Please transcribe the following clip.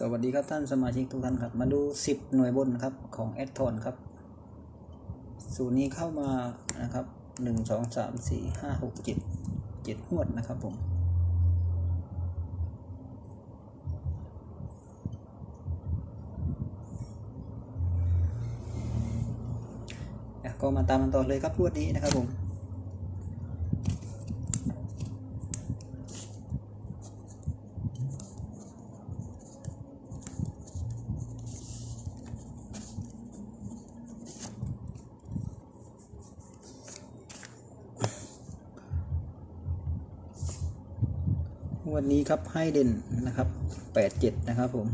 สวัสดีครับท่านสมาชิกทุกท่านครับ มาดู 10 หน่วยบนนะครับของแอดทอนครับสูตรนี้เข้ามานะครับ 1 2 3 4 5 6 7 7หวดนะครับผม ก็มาตามมันต่อเลยครับพวดนี้นะครับผม วันนี้ครับให้เด่นนะครับ87นะครับผม